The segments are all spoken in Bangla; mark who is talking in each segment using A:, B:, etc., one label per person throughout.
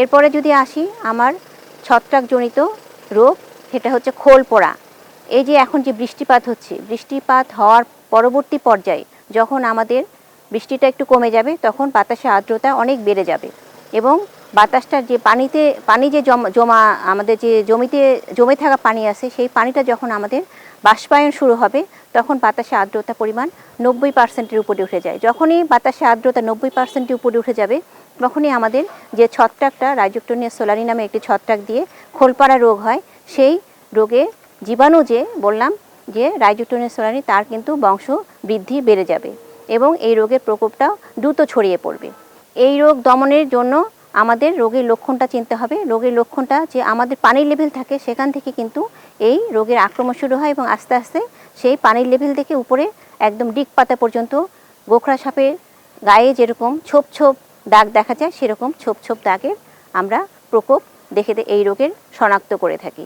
A: এরপরে যদি আসি, আমার ছত্রাকজনিত রোগ, সেটা হচ্ছে খোল পোড়া। এই যে এখন যে বৃষ্টিপাত হচ্ছে, বৃষ্টিপাত হওয়ার পরবর্তী পর্যায়ে যখন আমাদের বৃষ্টিটা একটু কমে যাবে, তখন বাতাসে আর্দ্রতা অনেক বেড়ে যাবে। এবং বাতাসটা যে পানিতে, পানি যে জমা জমা, আমাদের যে জমিতে, জমে থাকা পানি আছে, সেই পানিটা যখন আমাদের বাষ্পায়ন শুরু হবে, তখন বাতাসে আর্দ্রতা পরিমাণ নব্বই পার্সেন্টের উপরে উঠে যায়। যখনই বাতাসে আর্দ্রতা নব্বই পার্সেন্টের উপরে উঠে যাবে, তখনই আমাদের যে ছত্রাকটা রাইজোক্টোনিয়া সোলারি নামে একটি ছত্রাক দিয়ে খোলপাড়া রোগ হয়, সেই রোগে জীবাণু যে বললাম, যে রাইজোক্টোনিয়া সোলারি তার কিন্তু বংশ বৃদ্ধি বেড়ে যাবে এবং এই রোগের প্রকোপটাও দ্রুত ছড়িয়ে পড়বে। এই রোগ দমনের জন্য আমাদের রোগের লক্ষণটা চিনতে হবে। রোগের লক্ষণটা যে আমাদের পানির লেভেল থাকে, সেখান থেকে কিন্তু এই রোগের আক্রমণ শুরু হয় এবং আস্তে আস্তে সেই পানির লেভেল থেকে উপরে একদম ডিগ পাতা পর্যন্ত গোখরা সাপের গায়ে যেরকম ছোপ ছোপ দাগ দেখা যায়, সেরকম ছোপ ছোপ দাগের আমরা প্রকোপ দেখে এই রোগের শনাক্ত করে থাকি।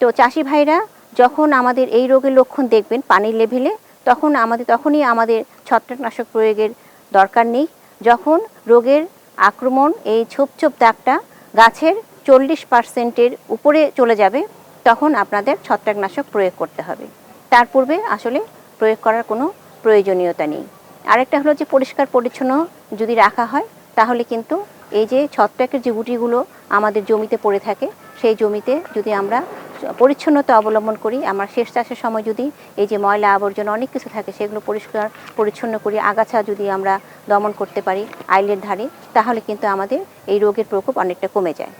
A: তো চাষি ভাইরা যখন আমাদের এই রোগের লক্ষণ দেখবেন পানির লেভেলে তখন আমাদের তখনই আমাদের ছত্রাকনাশক প্রয়োগের দরকার নেই। যখন রোগের আক্রমণ, এই ছোপ ছোপ দাগটা গাছের চল্লিশ পার্সেন্টের উপরে চলে যাবে, তখন আপনাদের ছত্রাকনাশক প্রয়োগ করতে হবে। তার পূর্বে আসলে প্রয়োগ করার কোনো প্রয়োজনীয়তা নেই। আরেকটা হলো যে পরিষ্কার পরিচ্ছন্ন যদি রাখা হয়, তাহলে কিন্তু এই যে ছত্রাকের যে গুটিগুলো আমাদের জমিতে পড়ে থাকে, সেই জমিতে যদি আমরা পরিচ্ছন্নতা অবলম্বন করি, আমার শেষ চাষের সময় যদি এই যে ময়লা আবর্জনা অনেক কিছু থাকে, সেগুলো পরিষ্কার, পরিচ্ছন্ন করি, আগাছা যদি আমরা দমন করতে পারি আইলের ধারে, তাহলে কিন্তু আমাদের এই রোগের প্রকোপ অনেকটা কমে যায়।